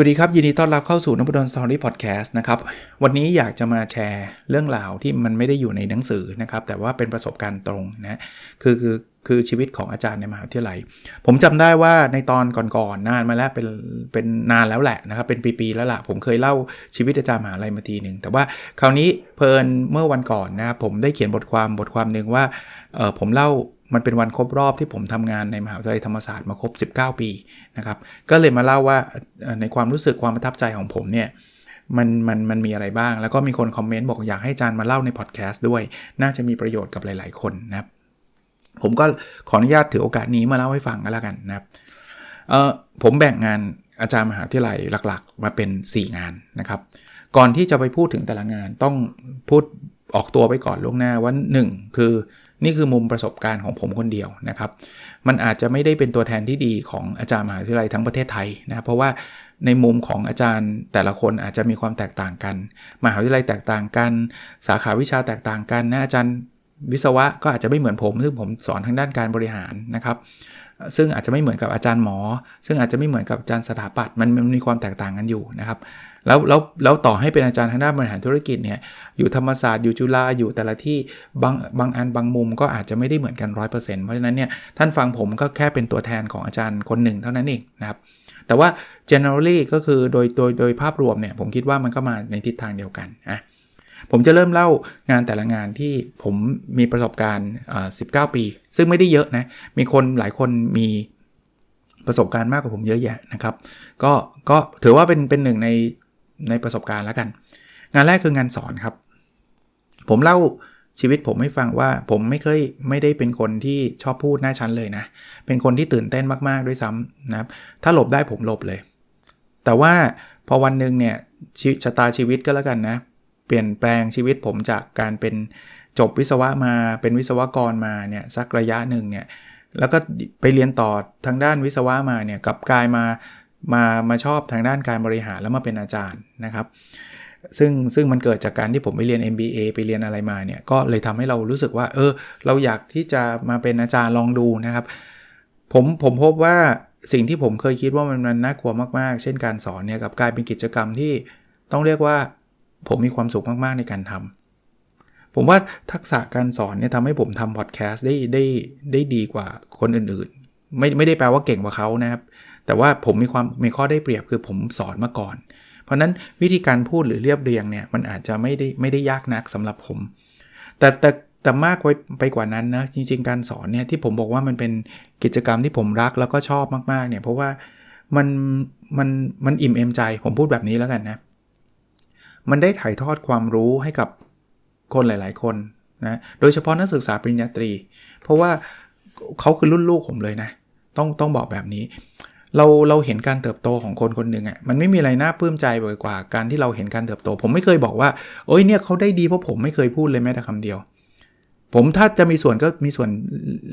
วัสดีครับ ยินดีต้อนรับเข้าสู่นพดลสตอรี่พอดแคสต์นะครับ วันนี้อยากจะมาแชร์เรื่องราวที่มันไม่ได้อยู่ในหนังสือนะครับ แต่ว่าเป็นประสบการณ์ตรงนะคือคือคือชีวิตของอาจารย์ในมหาวิทยาลัย ผมจำได้ว่าในตอนก่อนๆนานมาแล้วเป็นเป็นนานแล้วแหละนะครับ เป็นปีๆแล้วล่ะ ผมเคยเล่าชีวิตอาจารย์มหาลัยมาทีหนึ่งแต่ว่าคราวนี้เพลินเมื่อวันก่อนนะผมได้เขียนบทความบทความหนึ่งว่าเออผมเล่า มันเป็นวันครบรอบที่ผมทำงานในมหาวิทยาลัยธรรมศาสตร์มาครบ 19 ปีนะครับก็เลยมาเล่าว่าในความรู้สึกความประทับใจของผมเนี่ยมันมันมันมีอะไรบ้าง แล้วก็มีคนคอมเมนต์บอกอยากให้อาจารย์มาเล่าในพอดแคสต์ด้วย น่าจะมีประโยชน์กับหลาย ๆ คนนะครับผมก็ขออนุญาตถือโอกาสนี้มาเล่าให้ฟังกันแล้วกันนะครับเออผมแบ่งงานอาจารย์มหาวิทยาลัยหลัก ๆ มาเป็น 4 งานนะครับ ก่อนที่จะไปพูดถึงแต่ละงานต้องพูดออกตัวไปก่อนล่วงหน้าว่า 1 คือ นี่คือมุมประสบการณ์ของผมคนเดียวนะครับ มันอาจจะไม่ได้เป็นตัวแทนที่ดีของอาจารย์มหาวิทยาลัยทั้งประเทศไทยนะเพราะว่าในมุมของอาจารย์แต่ละคนอาจจะมีความแตกต่างกัน มหาวิทยาลัยแตกต่างกัน สาขาวิชาแตกต่างกันนะอาจารย์วิศวะก็อาจจะไม่เหมือนผมซึ่งผมสอนทางด้านการบริหารนะครับซึ่งอาจจะไม่เหมือนกับอาจารย์หมอ ซึ่งอาจจะไม่เหมือนกับอาจารย์สถาปัตย์มันมันมีความแตกต่างกันอยู่นะครับ แล้วแล้วแล้วต่อให้เป็นอาจารย์ทางด้านบริหารธุรกิจเนี่ยอยู่ธรรมศาสตร์อยู่จุฬาอยู่แต่ละที่บางบางอันบางมุมก็อาจจะไม่ได้เหมือนกัน 100%เพราะฉะนั้นเนี่ยท่านฟังผมก็แค่เป็นตัวแทนของอาจารย์คนหนึ่งเท่านั้นเองนะครับแต่ว่า generally ก็คือโดยโดยโดยภาพรวมเนี่ยผมคิดว่ามันก็มาในทิศทางเดียวกันนะผมจะเริ่มเล่างานแต่ละงานที่ผมมีประสบการณ์19 ปี ซึ่งไม่ได้เยอะนะ มีคนหลายคนมีประสบการณ์มากกว่าผมเยอะแยะนะครับ ก็ก็ถือว่าเป็นเป็นหนึ่งใน ในประสบการณ์แล้วกัน งานแรกคืองานสอนครับ ผมเล่าชีวิตผมให้ฟังว่าผมไม่เคยไม่ได้เป็นคนที่ชอบพูดหน้าชั้นเลยนะ เป็นคนที่ตื่นเต้นมาก ๆ ด้วยซ้ำนะครับ ถ้าหลบได้ผมหลบเลย แต่ว่าพอวันหนึ่งเนี่ยชะตาชีวิตก็แล้วกันนะ เปลี่ยนแปลงชีวิตผมจากการเป็นจบวิศวะมาเป็นวิศวกรมาเนี่ยสักระยะหนึ่งเนี่ยแล้วก็ไปเรียนต่อทางด้านวิศวะมาเนี่ยกับกลายมา มามาชอบทางด้านการบริหารแล้วมาเป็นอาจารย์นะครับซึ่งซึ่งมันเกิดจากการที่ผมไปเรียน MBA ไปเรียนอะไรมาเนี่ย ก็เลยทำให้เรารู้สึกว่า เออ เราอยากที่จะมาเป็นอาจารย์ลองดูนะครับ ผมผมพบว่าสิ่งที่ผมเคยคิดว่ามันมันน่ากลัวมากๆ เช่นการสอนเนี่ยกับกลายเป็นกิจกรรมที่ต้องเรียกว่า ผมมีความสุขมากๆในการทำผมว่าทักษะการสอนเนี่ยทำให้ผมทำพอดแคสต์ได้ได้ได้ดีกว่าคนอื่นๆ ไม่ไม่ได้แปลว่าเก่งกว่าเขานะครับ แต่ว่าผมมีความมีข้อได้เปรียบคือผมสอนมาก่อน เพราะนั้นวิธีการพูดหรือเรียบเรียงเนี่ยมันอาจจะไม่ได้ไม่ได้ยากนักสำหรับผม แต่แต่แต่มากไว้ไปกว่านั้นนะจริง ๆ การสอนเนี่ยที่ผมบอกว่ามันเป็นกิจกรรมที่ผมรักแล้วก็ชอบมากๆเนี่ยเพราะว่ามันมันมันอิ่มเอมใจผมพูดแบบนี้แล้วกันนะมันได้ถ่ายทอดความรู้ให้กับคนหลาย ๆ คนนะโดยเฉพาะนักศึกษาปริญญาตรี เพราะว่าเขาคือรุ่นลูกผมเลยนะ ต้องต้องบอกแบบนี้ เราเราเห็นการเติบโตของคนคนหนึ่งอะ่ะมันไม่มีอะไรน่าปลื้มใจบ่อยกว่าการที่เราเห็นการเติบโต ผมไม่เคยบอกว่าโอ้ยเนี่ยเขาได้ดีเพราะผมไม่เคยพูดเลยแม้แต่คำเดียว ผมถ้าจะมีส่วนก็มีส่วน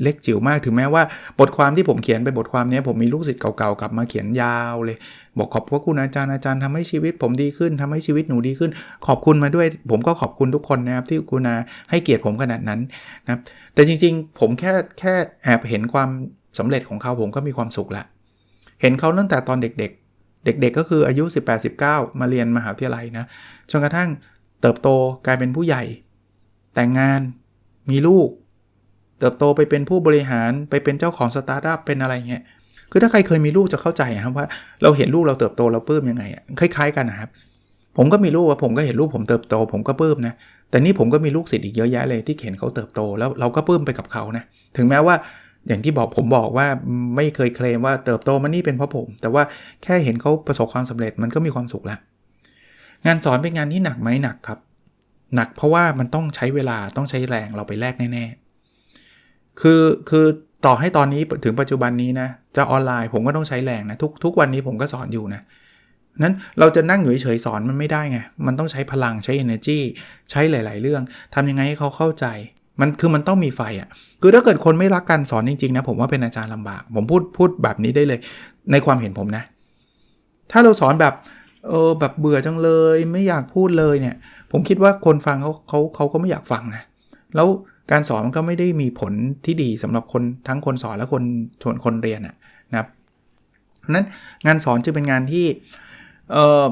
เล็กจิ๋วมากถึงแม้ว่า บทความที่ผมเขียนไปบทความนี้ผมมีลูกศิษย์เก่าๆกลับมาเขียนยาวเลย บอกขอบพระคุณอาจารย์อาจารย์ทำให้ชีวิต ผมดีขึ้นทำให้ชีวิตหนูดีขึ้น ขอบคุณมาด้วย ผมก็ขอบคุณทุกคนนะครับที่กุณาให้เกียรติผมขนาดนั้นนะครับแต่จริง ๆ ผมแค่แค่แอบเห็นความสำเร็จของเขาผมก็มีความสุขละ เห็นเขาตั้งแต่ตอนเด็กๆ เด็กๆ ก็คืออายุ 18-19 มาเรียนมหาวิทยาลัยนะจนกระทั่งเติบโตกลายเป็นผู้ใหญ่ แต่งงานมีลูก เติบโตไปเป็นผู้บริหารไปเป็นเจ้าของสตาร์ทอัพเป็นอะไรเงี้ยคือถ้าใครเคยมีลูกจะเข้าใจครับว่าเราเห็นลูกเราเติบโตเราปลื้มยังไงอะคล้าย ๆ กันนะครับ ผมก็มีลูกผมก็เห็นลูกผมเติบโต ผมก็ปลื้มนะแต่นี่ผมก็มีลูกศิษย์อีกเยอะแยะเลยที่เห็นเขาเติบโตแล้วเราก็ปลื้มไปกับเขานะถึงแม้ว่า อย่างที่บอกผมบอกว่าไม่เคยเคลมว่าเติบโตมานี่เป็นเพราะผม แต่ว่าแค่เห็นเขาประสบความสำเร็จมันก็มีความสุขแล้ว งานสอนเป็นงานที่หนักไหมหนักครับ หนักเพราะว่ามันต้องใช้เวลาต้องใช้แรงเราไปแลกแน่ๆ คือคือต่อให้ตอนนี้ถึงปัจจุบันนี้นะจะออนไลน์ผมก็ต้องใช้แรงนะทุกทุกวันนี้ผมก็สอนอยู่นะนั้นเราจะนั่งอยู่เฉยๆสอนมันไม่ได้ไง มันต้องใช้พลังใช้ energy ใช้หลาย ๆ เรื่องทำยังไงให้เขาเข้าใจ มันคือมันต้องมีไฟอะ่ะ คือถ้าเกิดคนไม่รักการสอนจริงๆนะผมว่าเป็นอาจารย์ลำบาก ผมพูดพูดแบบนี้ได้เลย ในความเห็นผมนะ ถ้าเราสอนแบบเออแบบเบื่อจังเลยไม่อยากพูดเลยเนี่ย ผมคิดว่าคนฟังเขาเขาเขาก็ไม่อยากฟังนะ แล้วการสอนมันก็ไม่ได้มีผลที่ดีสำหรับคนทั้งคนสอนและคนส่วนคนเรียนอะนะครับเพราะนั้นงานสอนจะเป็นงานที่เออ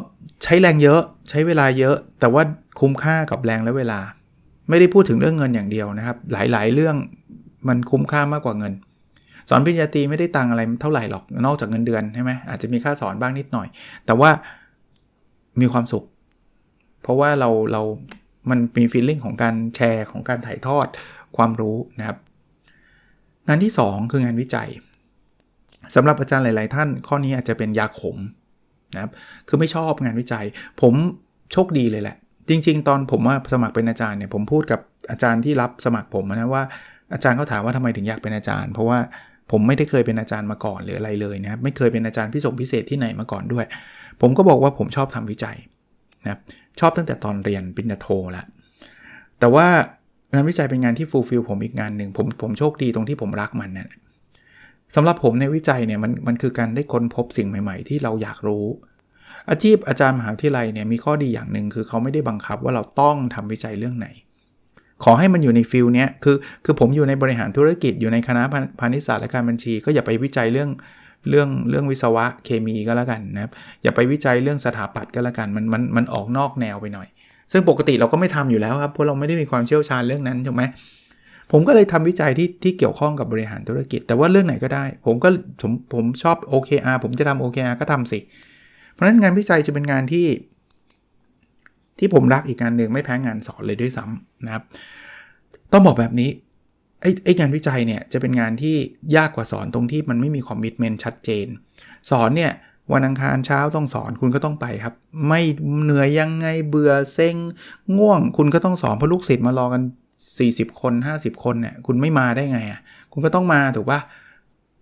ใช้แรงเยอะใช้เวลาเยอะ แต่ว่าคุ้มค่ากับแรงและเวลา ไม่ได้พูดถึงเรื่องเงินอย่างเดียวนะครับ หลายๆ เรื่องมันคุ้มค่ามากกว่าเงิน สอนปริญญาตรีไม่ได้ตังอะไรเท่าไหร่หรอกนอกจากเงินเดือนใช่ไหมอาจจะมีค่าสอนบ้างนิดหน่อย แต่ว่ามีความสุข เพราะว่าเราเรามันมีฟีลลิ่งของการแชร์ของการถ่ายทอดความรู้นะครับ งานที่ 2 คืองานวิจัยสำหรับอาจารย์หลาย ๆ ท่าน ข้อนี้อาจจะเป็นยาขมนะครับคือไม่ชอบงานวิจัย ผมโชคดีเลยแหละ จริง ๆ ตอนผมว่าสมัครเป็นอาจารย์เนี่ยผมพูดกับอาจารย์ที่รับสมัครผมนะว่าอาจารย์เขาถามว่าทำไมถึงอยากเป็นอาจารย์ เพราะว่าผมไม่ได้เคยเป็นอาจารย์มาก่อนหรืออะไรเลยนะครับไม่เคยเป็นอาจารย์พิเศษพิเศษที่ไหนมาก่อนด้วย ผมก็บอกว่าผมชอบทำวิจัยนะชอบตั้งแต่ตอนเรียนปริญญาโทล้วแต่ว่างานวิจัยเป็นงานที่ฟูลฟิลผมอีกงานหนึ่งผมผมโชคดีตรงที่ผมรักมันนะสำหรับผมในวิจัยเนี่ยมันมันคือการได้ค้นพบสิ่งใหม่ ๆ ที่เราอยากรู้ อาชีพอาจารย์มหาวิทยาลัยเนี่ยมีข้อดีอย่างหนึ่งคือเขาไม่ได้บังคับว่าเราต้องทำวิจัยเรื่องไหน ขอให้มันอยู่ในฟิลเนี้ยคือคือผมอยู่ในบริหารธุรกิจอยู่ในคณะพาณิชยศาสตร์และการบัญชี ก็อย่าไปวิจัยเรื่องเรื่องเรื่องวิศวะเคมีก็แล้วกันนะครับอย่าไปวิจัยเรื่องสถาปัตย์ก็แล้วกันมันมันมันออกนอกแนวไปหน่อย ซึ่งปกติเราก็ไม่ทำอยู่แล้วครับเพราะเราไม่ได้มีความเชี่ยวชาญเรื่องนั้นถูกไหมผมก็เลยทำวิจัยที่ที่เกี่ยวข้องกับบริหารธุรกิจ แต่ว่าเรื่องไหนก็ได้ ผมก็ผมผมชอบ OKR ผมจะทำ OKR ก็ทำสิ ราะฉะนั้นงานวิจัยจะเป็นงานที่ ที่ผมรักอีกงานหนึ่งไม่แพ้งานสอนเลยด้วยซ้ำนะครับ ต้องบอกแบบนี้ไอ้ไอ้งานวิจัยเนี่ยจะเป็นงานที่ยากกว่าสอนตรงที่มันไม่มีคอมมิชเมนต์ชัดเจน สอนเนี่ยวันอังคารเช้าต้องสอนคุณก็ต้องไปครับ ไม่เหนื่อยยังไงเบื่อเซ็งง่วง คุณก็ต้องสอนเพราะลูกศิษย์มารอกัน 40 คน 50 คนเนี่ยคุณไม่มาได้ไงอะคุณก็ต้องมาถูกปะ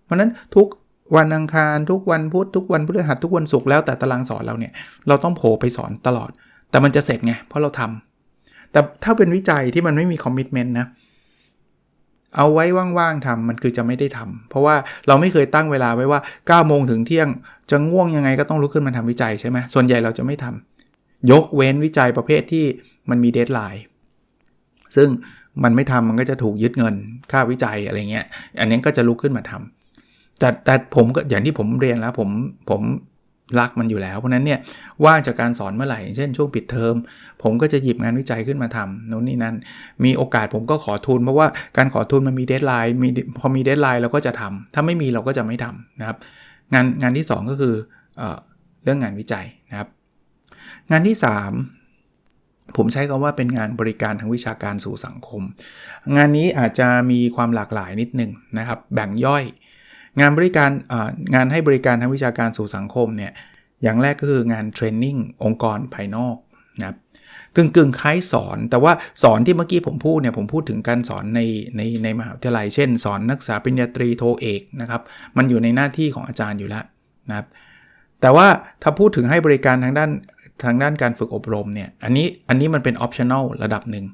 เพราะนั้นทุก วันอังคารทุกวันพุธทุกวันพฤหัสทุกวันศุกร์แล้วแต่ตารางสอนเราเนี่ยเราต้องโผล่ไปสอนตลอด แต่มันจะเสร็จไงเพราะเราทำแต่ถ้าเป็นวิจัยที่มันไม่มีคอมมิชเมนต์นะเอาไว้ว่างๆทำมันคือจะไม่ได้ทำเพราะว่าเราไม่เคยตั้งเวลาไว้ว่า9โมงถึงเที่ยง จะง่วงยังไงก็ต้องลุกขึ้นมาทำวิจัยใช่ไหมส่วนใหญ่เราจะไม่ทำยกเว้นวิจัยประเภทที่มันมีเดทไลน์ซึ่งมันไม่ทำมันก็จะถูกยึดเงินค่าวิจัยอะไรเงี้ย อันนี้ก็จะลุกขึ้นมาทำ แต่แต่ผมก็อย่างที่ผมเรียนแล้วผมผมรักมันอยู่แล้ว เพราะนั้นเนี่ยว่างจากการสอนเมื่อไหร่ เช่นช่วงปิดเทอม ผมก็จะหยิบงานวิจัยขึ้นมาทำโน่นนี่นั่น มีโอกาสผมก็ขอทุน เพราะว่าการขอทุนมันมีเดทไลน์มีพอมีเดทไลน์เราก็จะทำถ้าไม่มีเราก็จะไม่ทำนะครับ งานงานที่ 2 ก็คือเอเรื่องงานวิจัยนะครับ งานที่ 3 ผมใช้คำว่าเป็นงานบริการทางวิชาการสู่สังคม งานนี้อาจจะมีความหลากหลายนิดนึงนะครับ แบ่งย่อย งานบริการงานให้บริการทางวิชาการสู่สังคมเนี่ยอย่างแรกก็คืองานเทรนนิ่งองค์กรภายนอกนะครับกึ่งกึ่งคล้ายสอน แต่ว่าสอนที่เมื่อกี้ผมพูดเนี่ยผมพูดถึงการสอนในในในมหาวิทยาลัย เช่น สอนนักศึกษาปริญญาตรีโทเอกนะครับมันอยู่ในหน้าที่ของอาจารย์อยู่แล้วนะครับแต่ว่าถ้าพูดถึงให้บริการทางด้านทางด้านการฝึกอบรมเนี่ยอันนี้อันนี้มันเป็นออปชั่นอลระดับหนึ่ง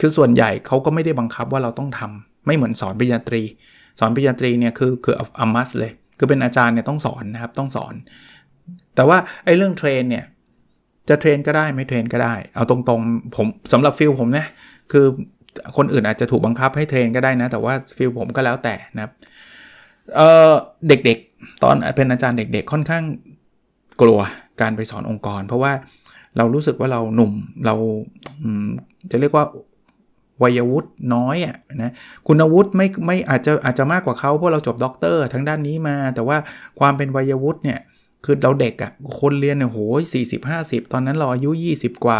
คือส่วนใหญ่เขาก็ไม่ได้บังคับว่าเราต้องทำไม่เหมือนสอนปริญญาตรี สอนปริญญาตรีเนี่ยคือคืออัมมัสเลย คือเป็นอาจารย์เนี่ยต้องสอนนะครับต้องสอน แต่ว่าไอ้เรื่องเทรนเนี่ยจะเทรนก็ได้ไม่เทรนก็ได้ เอาตรงๆผมสำหรับฟิลผมนะคือคนอื่นอาจจะถูกบังคับให้เทรนก็ได้นะ แต่ว่าฟิลผมก็แล้วแต่นะครับเเด็กๆ ตอนเป็นอาจารย์เด็ก ๆ ค่อนข้างกลัวการไปสอนองค์กร เพราะว่าเรารู้สึกว่าเราหนุ่มเราจะเรียกว่า วัยวุฒิน้อยอะนะคุณวุฒิไม่ไม่อาจจะอาจจะมากกว่าเขาเพราะเราจบด็อกเตอร์ทั้งด้านนี้มา แต่ว่าความเป็นวัยวุฒิเนี่ยคือเราเด็กอะ่ะคนเรียนเนี่ยโหยสี่สิบห้าสิบตอนนั้นเราอายุ 20 กว่า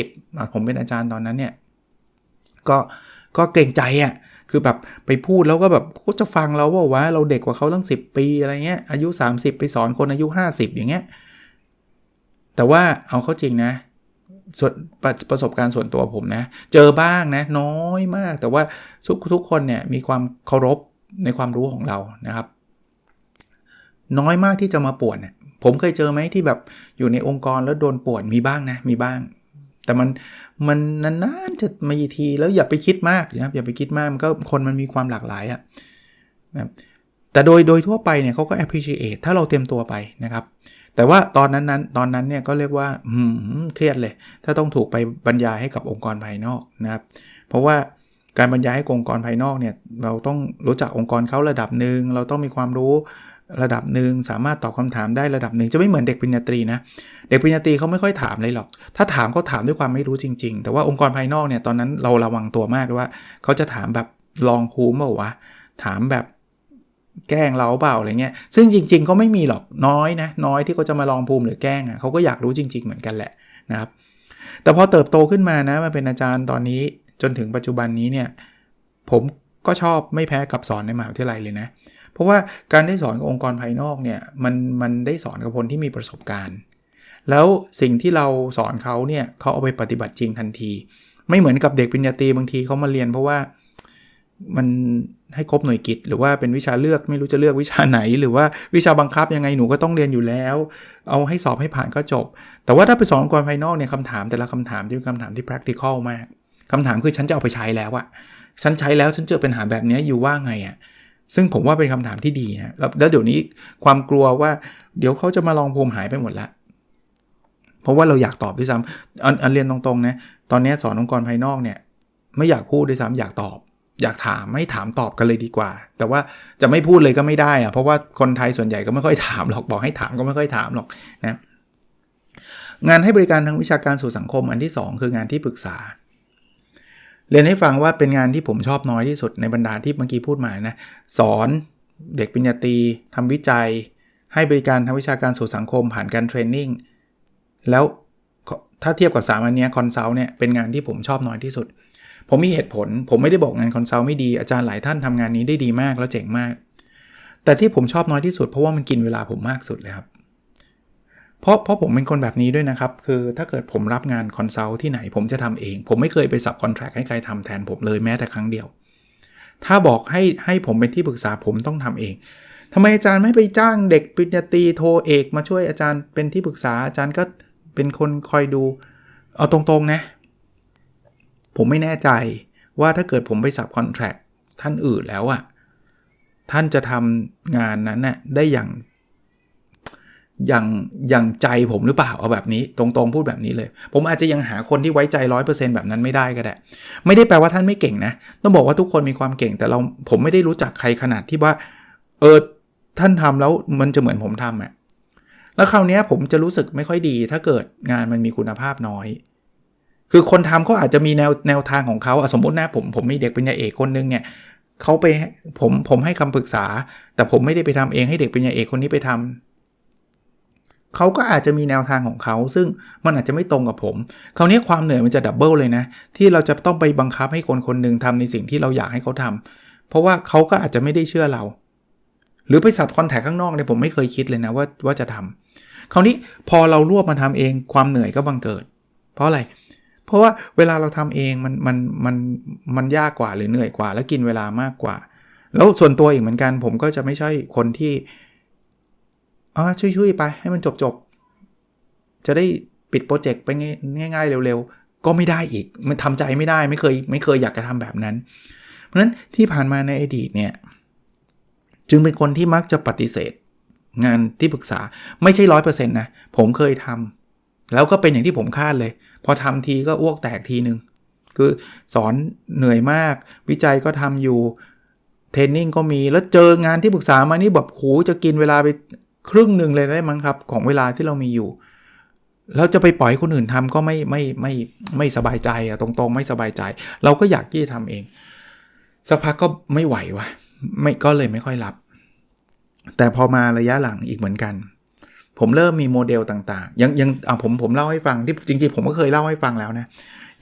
30ผมเป็นอาจารย์ตอนนั้นเนี่ยก็ก็เก่งใจอะ่ะคือแบบไปพูดแล้วก็แบบเขาจะฟังเราว่าว่าเราเด็กกว่าเขาตั้ง 10 ปีอะไรเงี้ยอายุ 30 ไปสอนคนอายุ 50 อย่างเงี้ยแต่ว่าเอาเข้าจริงนะ ส่วนประประสบการณ์ส่วนตัวผมนะ เจอบ้างนะ น้อยมาก แต่ว่าทุกทุกคนเนี่ยมีความเคารพในความรู้ของเรานะครับ น้อยมากที่จะมาป่วนผมเคยเจอไหมที่แบบอยู่ในองค์กรแล้วโดนป่วนมีบ้างนะ มีบ้าง แต่มันมันนานๆจะมาทีแล้วอย่าไปคิดมากนะครับอย่าไปคิดมากมันก็คนมันมีความหลากหลายอะ่ะแต่โดยโดยทั่วไปเนี่ยเขาก็ appreciate ถ้าเราเตรียมตัวไปนะครับ แต่ว่าตอนนั้นนั้นตอนนั้นเนี่ยก็เรียกว่าเครียดเลย ถ้าต้องถูกไปบรรยายให้กับองค์กรภายนอกนะครับ เพราะว่าการบรรยายให้องค์กรภายนอกเนี่ยเราต้องรู้จักองค์กรเขาระดับหนึ่งเราต้องมีความรู้ระดับหนึ่งสามารถตอบคำถามได้ระดับหนึ่งจะไม่เหมือนเด็กปริญญาตรีนะเด็กปริญญาตรีเขาไม่ค่อยถามเลยหรอก ถ้าถามเขาถามด้วยความไม่รู้จริง ๆ แต่ว่าองค์กรภายนอกเนี่ยตอนนั้นเราระวังตัวมากว่าเขาจะถามแบบลองภูมิเปล่าวะถามแบบ แกล้งเราเปล่าอะไรเงี้ย ซึ่งจริง ๆ ก็ไม่มีหรอกน้อยนะน้อยที่เขาจะมาลองภูมิหรือแกล้งอะเขาก็อยากรู้จริง ๆ เหมือนกันแหละนะครับ แต่พอเติบโตขึ้นมานะมาเป็นอาจารย์ตอนนี้จนถึงปัจจุบันนี้เนี่ยผมก็ชอบไม่แพ้กับสอนในมหาวิทยาลัยเลยนะ เพราะว่าการได้สอนกับองค์กรภายนอกเนี่ยมันมันได้สอนกับคนที่มีประสบการณ์ แล้วสิ่งที่เราสอนเขาเนี่ยเขาเอาไปปฏิบัติจริงทันที ไม่เหมือนกับเด็กปริญญาตรีบางทีเขามาเรียนเพราะว่า มันให้ครบหน่วยกิจ หรือว่าเป็นวิชาเลือกไม่รู้จะเลือกวิชาไหน หรือว่าวิชาบังคับยังไงหนูก็ต้องเรียนอยู่แล้ว เอาให้สอบให้ผ่านก็จบ แต่ว่าถ้าไปสอนองค์กรภายนอกเนี่ยคำถามแต่ละคำถามจะเป็นคำถามที่ practical มากคำถามคือฉันจะเอาไปใช้แล้วอะฉันใช้แล้วฉันเจอปัญหาแบบนี้อยู่ว่าไงอะซึ่งผมว่าเป็นคำถามที่ดีนะแล้วเดี๋ยวนี้ความกลัวว่าเดี๋ยวเขาจะมาลองภูมิหายไปหมดละเพราะว่าเราอยากตอบด้วยซ้ำอันเรียนตรงๆนะตอนนี้สอนองค์กรภายนอกเนี่ย ไม่อยากพูดด้วยซ้ำอยากตอบ อยากถามไม่ถามตอบกันเลยดีกว่า แต่ว่าจะไม่พูดเลยก็ไม่ได้อะเพราะว่าคนไทยส่วนใหญ่ก็ไม่ค่อยถามหรอกบอกให้ถามก็ไม่ค่อยถามหรอกนะงานให้บริการทางวิชาการสู่สังคมอันที่ 2 คืองานที่ปรึกษา เรียนให้ฟังว่าเป็นงานที่ผมชอบน้อยที่สุดในบรรดาที่เมื่อกี้พูดมานะสอนเด็กปริญญาตรีทำวิจัย ให้บริการทางวิชาการสู่สังคมผ่านการเทรนนิ่งแล้วถ้าเทียบกับ3อันนี้คอนซัลท์เนี่ยเป็นงานที่ผมชอบน้อยที่สุด ผมมีเหตุผล ผมไม่ได้บอกงานคอนซัลท์ไม่ดีอาจารย์หลายท่านทำงานนี้ได้ดีมากแล้วเจ๋งมาก แต่ที่ผมชอบน้อยที่สุดเพราะว่ามันกินเวลาผมมากสุดเลยครับเพราะเพราะผมเป็นคนแบบนี้ด้วยนะครับ คือถ้าเกิดผมรับงานคอนซัลท์ที่ไหนผมจะทำเอง ผมไม่เคยไปสับคอนแทรคให้ใครทำแทนผมเลยแม้แต่ครั้งเดียว ถ้าบอกให้ให้ผมเป็นที่ปรึกษาผมต้องทำเองทำไมอาจารย์ไม่ไปจ้างเด็กปริญญาตรีโทเอก มาช่วยอาจารย์เป็นที่ปรึกษาอาจารย์ก็เป็นคนคอยดู เอาตรงๆนะ ผมไม่แน่ใจว่าถ้าเกิดผมไปสับคอนแทรคท่านอื่นแล้วอะ่ะท่านจะทำงานนั้นน่ะได้อย่างอย่างอย่างใจผมหรือเปล่าเอาแบบนี้ ตรงๆพูดแบบนี้เลย ผมอาจจะยังหาคนที่ไว้ใจร้อยเปอร์เซ็นต์แบบนั้นไม่ได้ก็ได้ ไม่ได้แปลว่าท่านไม่เก่งนะ ต้องบอกว่าทุกคนมีความเก่งแต่เราผมไม่ได้รู้จักใครขนาดที่ว่า เออท่านทำแล้วมันจะเหมือนผมทำอะ่ะแล้วคราวนี้ผมจะรู้สึกไม่ค่อยดี ถ้าเกิดงานมันมีคุณภาพน้อย คือคนทำเขาอาจจะมีแนวแนวทางของเขาสมมตินะผมผมมีเด็กปริญญาเอกคนนึงเนี่ยเขาไปผมผมให้คำปรึกษา แต่ผมไม่ได้ไปทำเองให้เด็กปริญญาเอกคนนี้ไปทำเขาก็อาจจะมีแนวทางของเขา ซึ่งมันอาจจะไม่ตรงกับผมคราวนี้ความเหนื่อยมันจะดับเบิลเลยนะ ที่เราจะต้องไปบังคับให้คนคนหนึ่งทำในสิ่งที่เราอยากให้เขาทำเพราะว่าเขาก็อาจจะไม่ได้เชื่อเรา หรือไปสับคอนแทคข้างนอกเนี่ยผมไม่เคยคิดเลยนะว่าว่าจะทำคราวนี้พอเรารวบมาทำเองความเหนื่อยก็บังเกิด เพราะอะไร เพราะว่าเวลาเราทำเองมันมันมันมันยากกว่าหรือเหนื่อยกว่า แล้วกินเวลามากกว่า แล้วส่วนตัวอีกเหมือนกัน ผมก็จะไม่ใช่คนที่อ่าช่วยๆไปให้มันจบจบจะได้ปิดโปรเจกต์ไปง่าย ๆ เร็วๆ ก็ไม่ได้อีก มันทำใจไม่ได้ไม่เคยไม่เคยอยากจะทำแบบนั้น เพราะฉะนั้นที่ผ่านมาในอดีตเนี่ย จึงเป็นคนที่มักจะปฏิเสธ งานที่ปรึกษาไม่ใช่ร้อยเปอร์เซ็นต์นะ ผมเคยทำ แล้วก็เป็นอย่างที่ผมคาดเลย พอทำทีก็อ้วกแตกทีนึงคือสอนเหนื่อยมาก วิจัยก็ทำอยู่เทรนนิ่งก็มีแล้วเจองานที่ปรึกษามานี่แบบโหจะกินเวลาไปครึ่งหนึ่งเลยได้มั้งครับ ของเวลาที่เรามีอยู่แล้วจะไปปล่อยคนอื่นทำก็ไม่ไม่ไม่ไม่สบายใจอะตรงๆ ไม่สบายใจ เราก็อยากที่จะทำเองสักพักก็ไม่ไหววะไม่ก็เลยไม่ค่อยรับ แต่พอมาระยะหลังอีกเหมือนกัน ผมเริ่มมีโมเดลต่างๆ ยังยังเอาผมผมเล่าให้ฟังที่จริงๆ ผมก็เคยเล่าให้ฟังแล้วนะ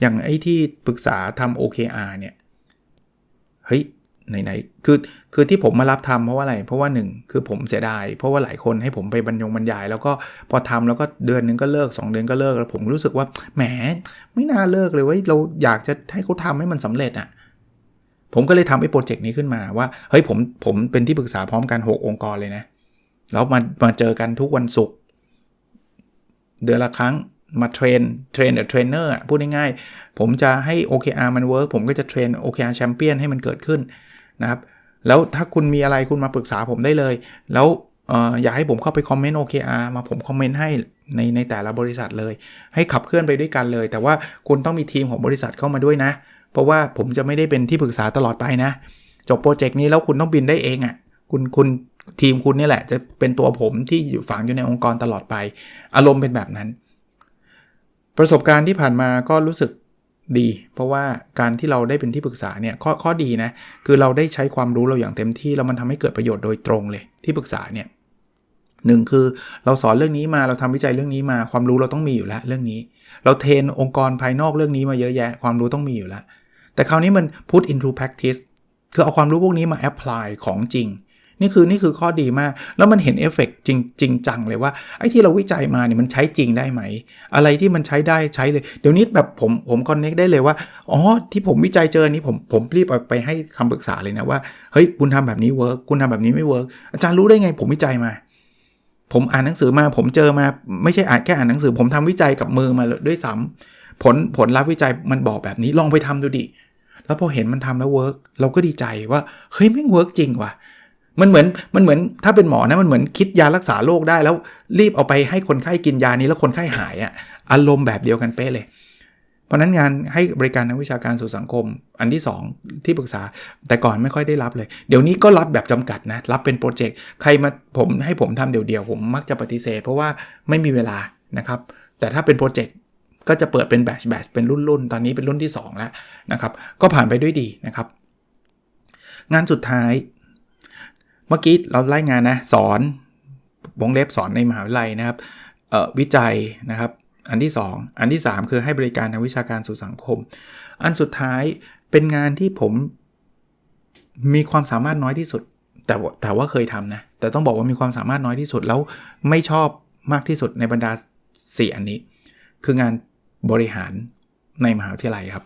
อย่างไอ้ที่ปรึกษาทำ OKR เนี่ย เฮ้ยไหนๆคือคือที่ผมมารับทำเพราะว่าอะไร เพราะว่า1คือผมเสียดาย เพราะว่าหลายคนให้ผมไปบรรยงบรรยาย แล้วก็พอทำแล้วก็เดือนนึงก็เลิก 2 เดือนก็เลิกแล้วผมรู้สึกว่าแหมไม่น่าเลิกเลยว่าเราอยากจะให้เขาทาให้มันสำเร็จอะ่ะผมก็เลยทำไอ้โปรเจกต์นี้ขึ้นมาว่าเฮ้ยผมผมเป็นที่ปรึกษาพร้อมกัน 6 องค์กรเลยนะ แล้วมามาเจอกันทุกวันศุกร์เดือนละครั้งมาเทรนเทรนเดอะเทรนเนอร์พูดง่ายๆ ผมจะให้ OKR มันเวิร์กผมก็จะเทรน OKR แชมเปี้ยนให้มันเกิดขึ้นนะครับ แล้วถ้าคุณมีอะไรคุณมาปรึกษาผมได้เลย แล้วอ่ออยากให้ผมเข้าไปคอมเมนต์ OKR มาผมคอมเมนต์ให้ในในแต่ละบริษัทเลย ให้ขับเคลื่อนไปด้วยกันเลย แต่ว่าคุณต้องมีทีมของบริษัทเข้ามาด้วยนะ เพราะว่าผมจะไม่ได้เป็นที่ปรึกษาตลอดไปนะ จบโปรเจกต์นี้แล้วคุณต้องบินได้เองอะ่ะคุณคุณ ทีมคุณนี่แหละ จะเป็นตัวผมที่อยู่ฝังอยู่ในองค์กรตลอดไป อารมณ์เป็นแบบนั้น ประสบการณ์ที่ผ่านมาก็รู้สึกดี เพราะว่าการที่เราได้เป็นที่ปรึกษาเนี่ยข้อข้อดีนะคือเราได้ใช้ความรู้เราอย่างเต็มที่แล้วมันทำให้เกิดประโยชน์โดยตรงเลยที่ปรึกษาเนี่ยหนึ่งคือเราสอนเรื่องนี้มาเราทำวิจัยเรื่องนี้มาความรู้เราต้องมีอยู่แล้วเรื่องนี้ เราเทรนองค์กรภายนอกเรื่องนี้มาเยอะแยะ ความรู้ต้องมีอยู่แล้ว แต่คราวนี้มัน put into practice คือเอาความรู้พวกนี้มา apply ของจริง นี่คือนี่คือข้อดีมาก แล้วมันเห็นเอฟเฟกจริงจริงจังเลยว่าไอ้ที่เราวิจัยมาเนี่ยมันใช้จริงได้ไหม อะไรที่มันใช้ได้ใช้เลย เดี๋ยวนี้แบบผมผมคอนเน็กได้เลยว่า อ๋อ ที่ผมวิจัยเจอนี้ผมผมรีบไปให้คำปรึกษาเลยนะว่า เฮ้ย คุณทำแบบนี้เวิร์กคุณทำแบบนี้ไม่เวิร์กอาจารย์รู้ได้ไงผมวิจัยมา ผมอ่านหนังสือมา ผมเจอมา ไม่ใช่อ่านแค่อ่านหนังสือ ผมทำวิจัยกับมือมาด้วยซ้ำผลผลลัพธ์วิจัยมันบอกแบบนี้ลองไปทำดูดิแล้วพอเห็นมันทำแล้วเวิร์กเราก็ดีใจว่าเฮ้ยไม่เวิร์กจริงว่ะ มันเหมือนมันเหมือนถ้าเป็นหมอนะมันเหมือนคิดยารักษาโรคได้แล้วรีบเอาไปให้คนไข้กินยานี้แล้วคนไข้หายอะ่ะอารมณ์แบบเดียวกันเป๊ะเลย เพราะนั้นงานให้บริการนักวิชาการสู่สังคม อันที่ 2 ที่ปรึกษาแต่ก่อนไม่ค่อยได้รับเลย เดี๋ยวนี้ก็รับแบบจำกัดนะรับเป็นโปรเจกต์ใครมาผมให้ผมทำเดี่ยวๆผมมักจะปฏิเสธ เพราะว่าไม่มีเวลานะครับแต่ถ้าเป็นโปรเจกต์ก็จะเปิดเป็นแบชแบชเป็นรุ่นๆ ตอนนี้เป็นรุ่นที่ 2 แล้วนะครับ ก็ผ่านไปด้วยดีนะครับ งานสุดท้าย เมื่อกี้เราไล่งานนะสอนวงเล็บสอนในมหาวิทยาลัยนะครับวิจัยนะครับ อันที่ 2 อันที่ 3 คือให้บริการทางวิชาการสู่สังคม อันสุดท้ายเป็นงานที่ผมมีความสามารถน้อยที่สุด แต่แต่ว่าเคยทำนะ แต่ต้องบอกว่ามีความสามารถน้อยที่สุดแล้วไม่ชอบมากที่สุดในบรรดา 4 อันนี้ คืองานบริหารในมหาวิทยาลัยครับ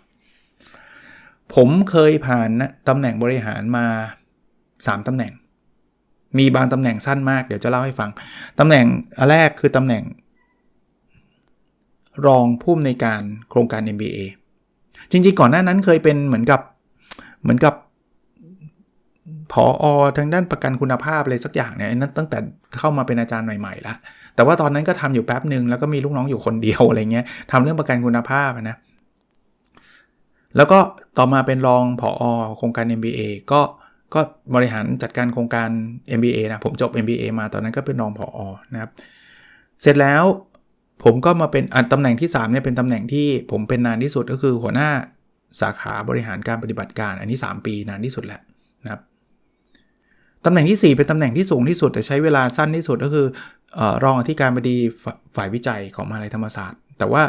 ผมเคยผ่านตำแหน่งบริหารมา 3ตำแหน่ง มีบางตำแหน่งสั้นมาก เดี๋ยวจะเล่าให้ฟัง ตำแหน่งแรกคือตำแหน่ง รองผู้อำนวยการโครงการ MBA จริงๆ ก่อนหน้านั้นเคยเป็นเหมือนกับเหมือนกับผออทางด้านประกันคุณภาพอะไรสักอย่างเนี่ยนั้นตั้งแต่เข้ามาเป็นอาจารย์ใหม่ๆแล้วแต่ว่าตอนนั้นก็ทำอยู่แป๊บหนึ่งแล้วก็มีลูกน้องอยู่คนเดียวอะไรเงี้ยทำเรื่องประกันคุณภาพนะแล้วก็ต่อมาเป็นรองผออโครงการ MBA ก็ ก็บริหารจัดการโครงการ MBA นะ ผมจบ MBA มาตอนนั้นก็เป็นรองผออนะครับ เสร็จแล้วผมก็มาเป็นตำแหน่งที่3เนี่ยเป็นตำแหน่งที่ผมเป็นนานที่สุดก็คือหัวหน้าสาขาบริหารการปฏิบัติการ อันนี้ 3 ปีนานที่สุดแหละนะครับตำแหน่งที่ 4 เป็นตำแหน่งที่สูงที่สุด แต่ใช้เวลาสั้นที่สุดก็คืออรองอธิการบดีฝ่ายวิจัยของมหาลัยธรรมศาสตร์ แต่ว่า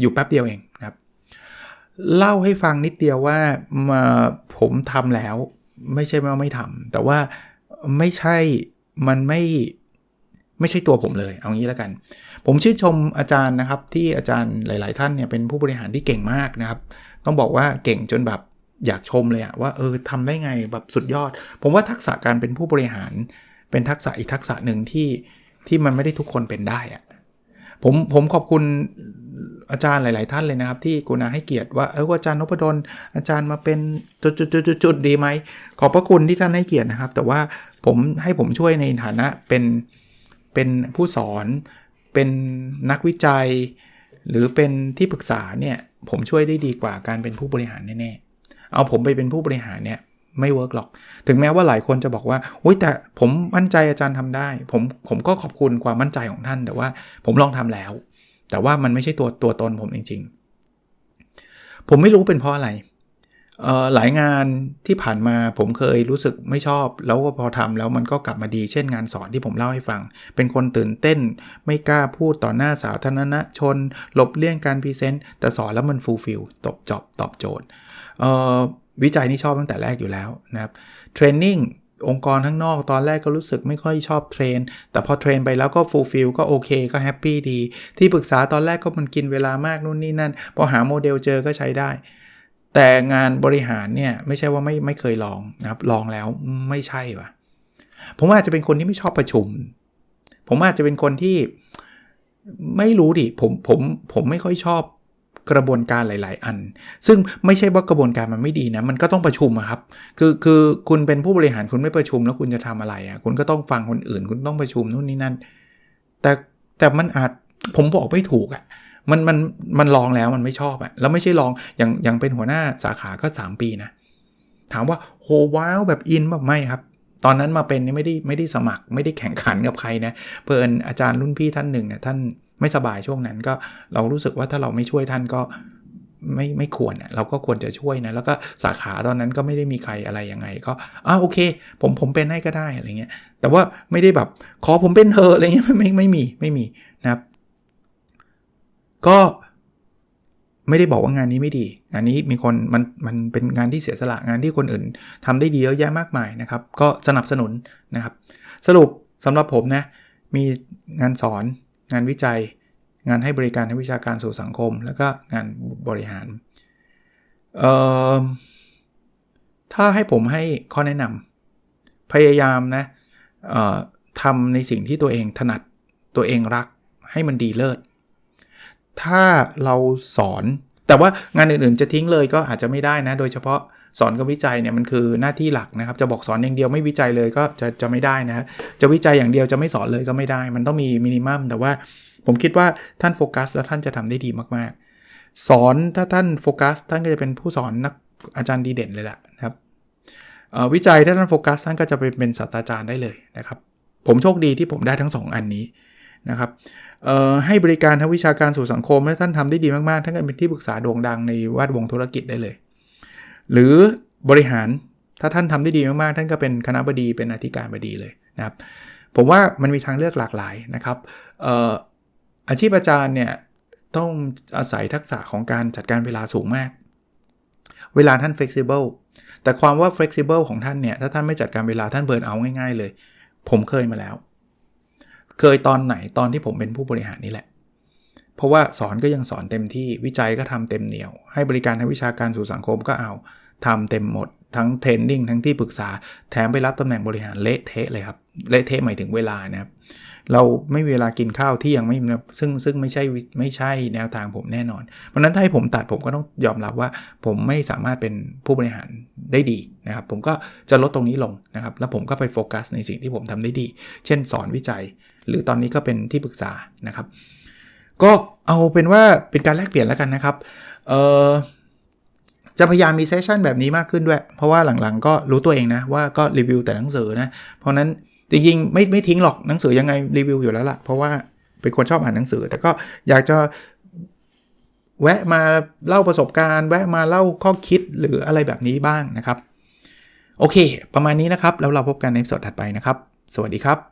อยู่แป๊บเดียวเองนะครับ เล่าให้ฟังนิดเดียวว่ามาผมทำแล้ว ไม่ใช่ว่าไม่ทำแต่ว่าไม่ใช่มันไม่ไม่ใช่ตัวผมเลย เอางี้แล้วกัน ผมชื่นชมอาจารย์นะครับ ที่อาจารย์หลาย ๆ ท่านเนี่ยเป็นผู้บริหารที่เก่งมากนะครับ ต้องบอกว่าเก่งจนแบบอยากชมเลยอะว่าเออทำได้ไงแบบสุดยอด ผมว่าทักษะการเป็นผู้บริหารเป็นทักษะอีกทักษะหนึ่งที่ที่มันไม่ได้ทุกคนเป็นได้อะผมผมขอบคุณ อาจารย์หลาย ๆ ท่านเลยนะครับ ที่กุณาให้เกียรติว่าเอออาจารย์นพดลอาจารย์มาเป็นจุดๆๆดีไหมขอบพระคุณที่ท่านให้เกียรตินะครับ แต่ว่าผมให้ผมช่วยในฐานะเป็นเป็นผู้สอน เป็นนักวิจัย หรือเป็นที่ปรึกษาเนี่ยผมช่วยได้ดีกว่าการเป็นผู้บริหารแน่ ๆ เอาผมไปเป็นผู้บริหารเนี่ยไม่เวิร์กหรอก ถึงแม้ว่าหลายคนจะบอกว่าโอ้ยแต่ผมมั่นใจอาจารย์ทำได้ ผมผมก็ขอบคุณความมั่นใจของท่าน แต่ว่าผมลองทำแล้ว แต่ว่ามันไม่ใช่ตัวตัวตนผมจริง ๆ ผมไม่รู้เป็นเพราะอะไรหลายงานที่ผ่านมาผมเคยรู้สึกไม่ชอบ แล้วก็พอทำแล้วมันก็กลับมาดีเช่นงานสอนที่ผมเล่าให้ฟัง เป็นคนตื่นเต้น ไม่กล้าพูดต่อหน้าสาธารณชน หลบเลี่ยงการพรีเซนต์แต่สอนแล้วมันฟูลฟิลตบจอบตอบโจทย์วิจัยนี่ชอบตั้งแต่แรกอยู่แล้วนะครับเทรนนิ่ง องค์กรข้างนอกตอนแรกก็รู้สึกไม่ค่อยชอบเทรน แต่พอเทรนไปแล้วก็ฟูลฟิลก็โอเคก็แฮปปี้ดี ที่ปรึกษาตอนแรกก็มันกินเวลามากนู่นนี่นั่น พอหาโมเดลเจอก็ใช้ได้ แต่งานบริหารเนี่ยไม่ใช่ว่าไม่ไม่เคยลองนะครับลองแล้วไม่ใช่ว่ะผมอาจจะเป็นคนที่ไม่ชอบประชุม ผมอาจจะเป็นคนที่ไม่รู้ดิผมผมผมไม่ค่อยชอบ กระบวนการหลาย ๆ อัน ซึ่งไม่ใช่ว่ากระบวนการมันไม่ดีนะ มันก็ต้องประชุมอะครับ คือคือคุณเป็นผู้บริหารคุณไม่ประชุมแล้วคุณจะทำอะไรอะคุณก็ต้องฟังคนอื่น คุณต้องประชุมนู่นนี่นั่น แต่แต่มันอาจผมบอกไม่ถูกอะมันมันมันลองแล้วมันไม่ชอบอะแล้วไม่ใช่ลองอย่างอย่างเป็นหัวหน้าสาขาก็ 3 ปีนะ ถามว่าโหว้าวแบบอินแบบไม่ครับ ตอนนั้นมาเป็นนี่ไม่ได้ไม่ได้สมัครไม่ได้แข่งขันกับใครนะ เพื่อนอาจารย์รุ่นพี่ท่านหนึ่งเนี่ยท่าน ไม่สบายช่วงนั้นก็เรารู้สึกว่าถ้าเราไม่ช่วยท่านก็ไม่ไม่ควรเราก็ควรจะช่วยนะแล้วก็สาขาตอนนั้นก็ไม่ได้มีใครอะไรยังไง ก็อ้าโอเค ผมผมเป็นให้ก็ได้อะไรเงี้ยแต่ว่าไม่ได้แบบขอผมเป็นเธออะไรเงี้ยไม่ไม่มีไม่มีนะครับ ก็ไม่ได้บอกว่างานนี้ไม่ดีงานนี้มีคนมันมันเป็นงานที่เสียสละงานที่คนอื่นทำได้ดีเยอะแยะมากมายนะครับ ก็สนับสนุนนะครับ สรุปสำหรับผมนะมีงานสอน งานวิจัย งานให้บริการให้วิชาการสู่สังคม แล้วก็งานบริหาร ถ้าให้ผมให้ข้อแนะนำพยายามนะทำในสิ่งที่ตัวเองถนัดตัวเองรักให้มันดีเลิศ ถ้าเราสอนแต่ว่างานอื่นๆจะทิ้งเลยก็อาจจะไม่ได้นะ โดยเฉพาะ สอนกับวิจัยเนี่ยมันคือหน้าที่หลักนะครับ จะบอกสอนอย่างเดียวไม่วิจัยเลยก็จะจะไม่ได้นะ จะวิจัยอย่างเดียวจะไม่สอนเลยก็ไม่ได้ มันต้องมีมินิมัมแต่ว่าผมคิดว่าท่านโฟกัสแล้วท่านจะทำได้ดีมากๆ สอนถ้าท่านโฟกัสท่านก็จะเป็นผู้สอนนักอาจารย์ดีเด่นเลยแหละนะครับวิจัยถ้าท่านโฟกัสท่านก็จะไปเป็นศาสตราจารย์ได้เลยนะครับ ผมโชคดีที่ผมได้ทั้ง 2 อันนี้นะครับให้บริการทางวิชาการสู่สังคมและท่านทำได้ดีมากๆท่านก็เป็นที่ปรึกษาโด่งดังในแวดวงธุรกิจได้เลย หรือบริหารถ้าท่านทำได้ดีมากๆ ท่านก็เป็นคณะบดีเป็นอธิการบดีเลยนะครับ ผมว่ามันมีทางเลือกหลากหลายนะครับอาชีพอาจารย์เนี่ยต้องอาศัยทักษะของการจัดการเวลาสูงมาก เวลาท่าน flexible แต่ความว่า flexible ของท่านเนี่ย ถ้าท่านไม่จัดการเวลาท่านเบิร์นเอาง่ายๆเลย ผมเคยมาแล้ว เคยตอนไหนตอนที่ผมเป็นผู้บริหารนี่แหละ เพราะว่าสอนก็ยังสอนเต็มที่วิจัยก็ทำเต็มเหนียว ให้บริการทางวิชาการสู่สังคมก็เอา ทำเต็มหมดทั้งเทรนนิ่งทั้งที่ปรึกษาแถมไปรับตำแหน่งบริหารเละเทะเลยครับ เละเทะหมายถึงเวลานะครับ เราไม่มีเวลากินข้าวที่ยังไม่ซึ่งซึ่งไม่ใช่ไม่ใช่แนวทางผมแน่นอน เพราะนั้นถ้าให้ผมตัดผมก็ต้องยอมรับว่า ผมไม่สามารถเป็นผู้บริหารได้ดีนะครับ ผมก็จะลดตรงนี้ลงนะครับ แล้วผมก็ไปโฟกัสในสิ่งที่ผมทำได้ดี เช่นสอนวิจัย หรือตอนนี้ก็เป็นที่ปรึกษานะครับ ก็เอาเป็นว่าเป็นการแลกเปลี่ยนแล้วกันนะครับ เออ จะพยายามมีเซสชันแบบนี้มากขึ้นด้วย เพราะว่าหลังๆ ก็รู้ตัวเองนะว่าก็รีวิวแต่หนังสือนะ เพราะนั้นจริงๆไม่ไม่ทิ้งหรอกหนังสือยังไงรีวิวอยู่แล้วละ่ะ เพราะว่าเป็นคนชอบอ่านหนังสือ แต่ก็อยากจะแวะมาเล่าประสบการณ์ แวะมาเล่าข้อคิดหรืออะไรแบบนี้บ้างนะครับ โอเค ประมาณนี้นะครับ แล้วเราพบกันในสดถัดไปนะครับ สวัสดีครับ